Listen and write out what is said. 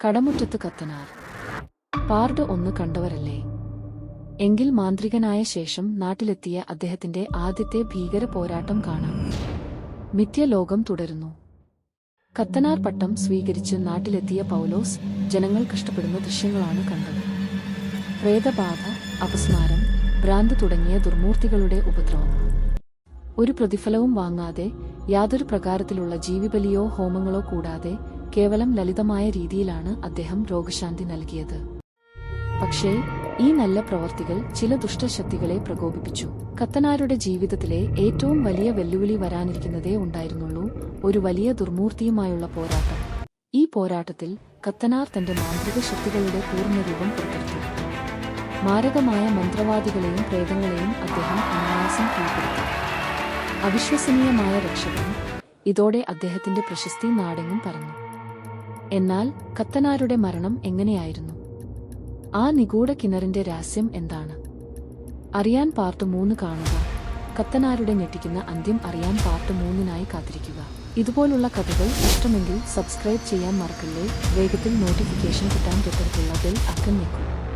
കടമുറ്റത്ത് കത്തനാർ പാർഡ് ഒന്ന് കണ്ടവരല്ലേ? എങ്കിൽ മാന്ത്രികനായ ശേഷം നാട്ടിലെത്തിയ അദ്ദേഹത്തിന്റെ ആദ്യത്തെ ഭീകര പോരാട്ടം കാണാം. മിഥ്യലോകം തുടരുന്നു. കത്തനാർ പട്ടം സ്വീകരിച്ച് നാട്ടിലെത്തിയ പൗലോസ് ജനങ്ങൾ കഷ്ടപ്പെടുന്ന ദൃശ്യങ്ങളാണ് കണ്ടത്. പ്രേതബാധ അപസ്മാരം ഭ്രാന്ത് തുടങ്ങിയ ദുർമൂർത്തികളുടെ ഉപദ്രവം. ഒരു പ്രതിഫലവും വാങ്ങാതെ യാതൊരു പ്രകാരത്തിലുള്ള ജീവിബലിയോ ഹോമങ്ങളോ കൂടാതെ കേവലം ലളിതമായ രീതിയിലാണ് അദ്ദേഹം രോഗശാന്തി നൽകിയത്. പക്ഷേ ഈ നല്ല പ്രവർത്തികൾ ചില ദുഷ്ടശക്തികളെ പ്രകോപിപ്പിച്ചു. കത്തനാരുടെ ജീവിതത്തിലെ ഏറ്റവും വലിയ വെല്ലുവിളി വരാനിരിക്കുന്നതേ ഉണ്ടായിരുന്നുള്ളൂ ഒരു വലിയ ദുർമൂർത്തിയുമായുള്ള പോരാട്ടം. ഈ പോരാട്ടത്തിൽ കത്തനാർ തന്റെ മാന്ത്രിക ശക്തികളുടെ പൂർണരൂപം പുറത്തെടുത്തു മാരകമായ മന്ത്രവാദികളെയും പ്രേതങ്ങളെയും അദ്ദേഹം അനായാസം കീഴ്പ്പെടുത്തി. അവിശ്വസനീയമായ രക്ഷകൻ ഇതോടെ അദ്ദേഹത്തിന്റെ പ്രശസ്തി നാടെങ്ങും പരന്നു എന്നാൽ കത്തനാരുടെ മരണം എങ്ങനെയായിരുന്നു? ആ നിഗൂഢ കിണറിന്റെ രഹസ്യം എന്താണ്? അറിയാൻ പാർട്ട് മൂന്ന് കാണുക. കത്തനാരുടെ ഞെട്ടിക്കുന്ന അന്ത്യം അറിയാൻ പാർട്ട് മൂന്നിനായി കാത്തിരിക്കുക. ഇതുപോലുള്ള കഥകൾ ഇഷ്ടമെങ്കിൽ സബ്സ്ക്രൈബ് ചെയ്യാൻ മറക്കല്ലേ? വേഗത്തിൽ നോട്ടിഫിക്കേഷൻ കിട്ടാൻ തൊട്ടടുത്തുള്ള ബെൽ അക്കം ഞെക്കും.